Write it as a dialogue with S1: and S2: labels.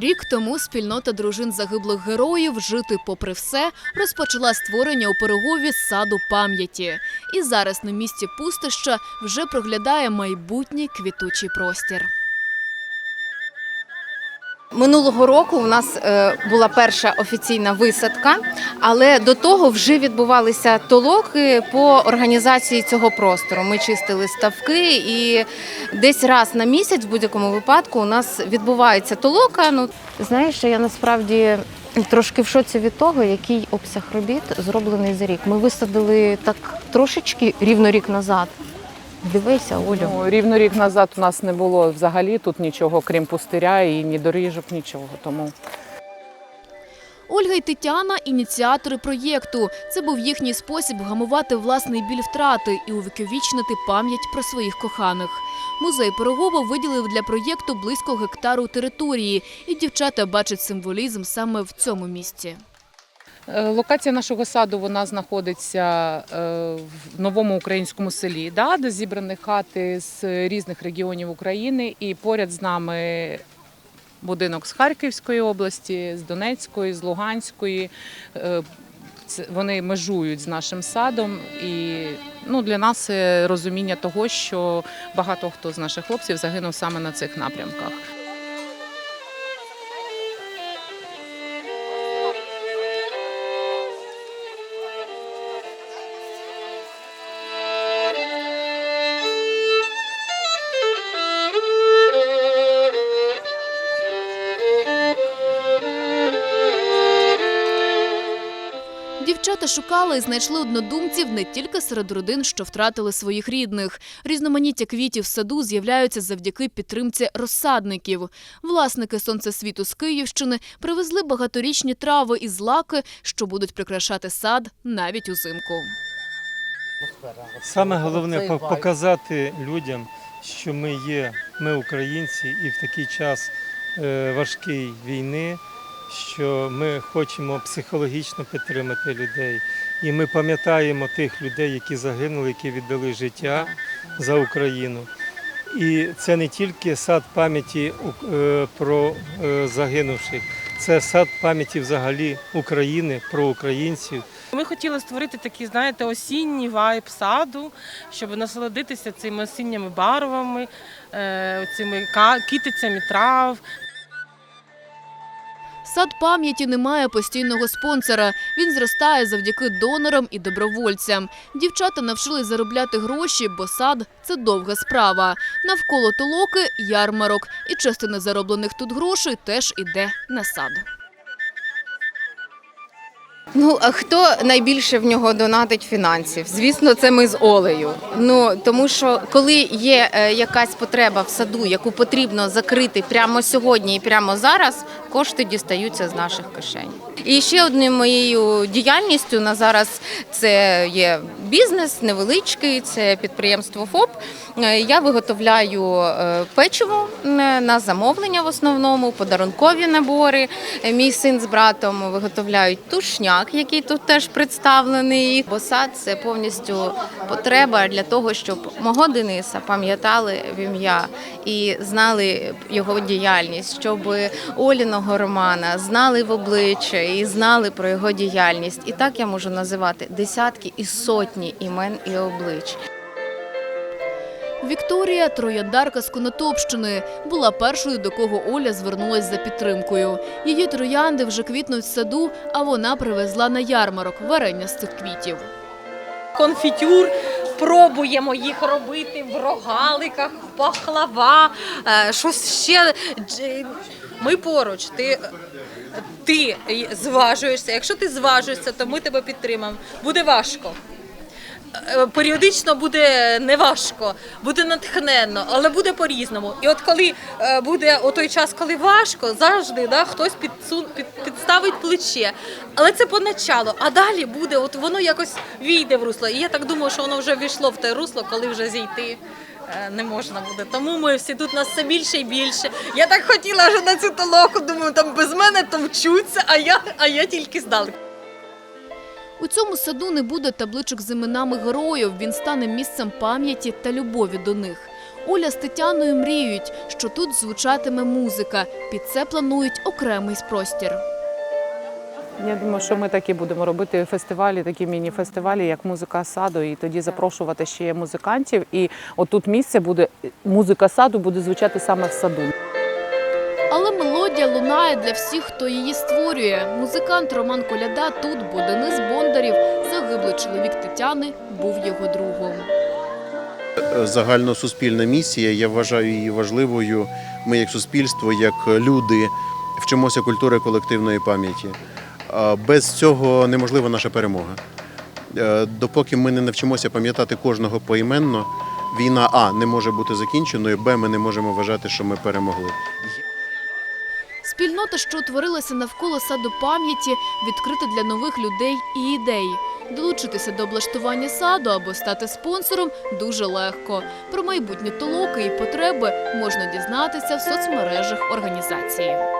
S1: Рік тому спільнота дружин загиблих героїв жити попри все розпочала створення у Пирогові саду пам'яті. І зараз на місці пустища вже проглядає майбутній квітучий простір.
S2: Минулого року у нас е, була перша офіційна висадка, але до того вже відбувалися толоки по організації цього простору. Ми чистили ставки, і десь раз на місяць, в будь-якому випадку, у нас відбувається толока. Ну знаєш, я насправді трошки в шоці від того, який обсяг робіт зроблений за рік. Ми висадили так трошечки рівно рік назад. Дивися, Олю.
S3: Ну, рівно рік назад у нас не було взагалі тут нічого, крім пустиря і ні доріжок, нічого. Тому
S1: Ольга і Тетяна – ініціатори проєкту. Це був їхній спосіб вгамувати власний біль втрати і увіковічнити пам'ять про своїх коханих. Музей Пирогова виділив для проєкту близько гектару території, і дівчата бачать символізм саме в цьому місці.
S3: Е, локація нашого саду вона знаходиться е, в новому українському селі, да, де зібрані хати з різних регіонів України, і поряд з нами. Будинок з Харківської області, з Донецької, з Луганської. Е, Вони межують з нашим садом, і ну, для нас розуміння того, що багато хто з наших хлопців загинув саме на цих напрямках.
S1: Шукали і знайшли однодумців не тільки серед родин, що втратили своїх рідних. Різноманіття квітів в саду з'являються завдяки підтримці розсадників. Власники сонцесвіту з Київщини привезли багаторічні трави і злаки, що будуть прикрашати сад навіть узимку.
S4: Саме головне показати людям, що ми є, ми українці, і в такий час е, важкий війни, що ми хочемо психологічно підтримати людей. І ми пам'ятаємо тих людей, які загинули, які віддали життя за Україну. І це не тільки сад пам'яті е, про е, загинувших, це сад пам'яті взагалі України, про українців.
S5: Ми хотіли створити такий, знаєте, осінній вайб саду, щоб насолодитися цими осінніми барвами, е, цими китицями трав.
S1: Сад пам'яті не має постійного спонсора. Він зростає завдяки донорам і добровольцям. Дівчата навчились заробляти гроші, бо сад це довга справа. Навколо толоки ярмарок, і частина зароблених тут грошей теж іде на сад.
S2: Ну, а хто найбільше в нього донатить фінансів? Звісно, це ми з Олею. Ну тому що коли є е, якась потреба в саду, яку потрібно закрити прямо сьогодні і прямо зараз, кошти дістаються з наших кишень. І ще одною моєю діяльністю на зараз це є бізнес невеличкий, це підприємство ФОП. Е, Я виготовляю е, печиво на замовлення в основному, подарункові набори. Е, Мій син з братом виготовляють тушняк, який тут теж представлений. Бо сад це повністю потреба для того, щоб мого Дениса пам'ятали в ім'я і знали його діяльність, щоб Оліного Романа знали в обличчя і знали про його діяльність. І так я можу називати десятки і сотні імен і облич.
S1: Вікторія, трояндарка з Конотопщини, була першою, до кого Оля звернулась за підтримкою. Її троянди вже квітнуть в саду, а вона привезла на ярмарок варення з цих квітів.
S6: конфітюр. Пробуємо їх робити в рогаликах, в пахлава, е, щось ще. Ми поруч. Ти, ти зважуєшся. Якщо ти зважуєшся, то ми тебе підтримаємо. Буде важко. Е, Періодично буде неважко, буде натхненно, але буде по-різному. І от коли е, буде о той час, коли важко, завжди да, хтось підсун, під, підставить плече. Але це поначалу, а далі буде, от воно якось війде в русло. І я так думаю, що воно вже війшло в те русло, коли вже зійти. Е, Не можна буде. Тому ми всі тут нас все більше і більше. Я так хотіла вже на цю толоку, думаю, там без мене товчуться, а я, а я тільки здалеку.
S1: У цьому саду не буде табличок з іменами героїв. Він стане місцем пам'яті та любові до них. Оля з Тетяною мріють, що тут звучатиме музика. Під це планують окремий простір.
S3: Я думаю, що ми такі будемо робити фестивалі, такі міні-фестивалі, як музика саду, і тоді запрошувати ще музикантів. І отут місце буде музика саду буде звучати саме в саду.
S1: Але мелодія лунає для всіх, хто її створює. Музикант Роман Коляда тут, бо Денис Бондарів, загиблий чоловік Тетяни, був його другом.
S7: загальносуспільна місія. Я вважаю її важливою. Ми, як суспільство, як люди, вчимося культури колективної пам'яті. Без цього неможлива наша перемога. Е, Допоки ми не навчимося пам'ятати кожного поіменно, війна А не може бути закінченою, Б ми не можемо вважати, що ми перемогли.
S1: Спільнота, що утворилася навколо саду пам'яті, відкрита для нових людей і ідей. Долучитися до облаштування саду або стати спонсором дуже легко. Про майбутні толоки і потреби можна дізнатися в соцмережах організації.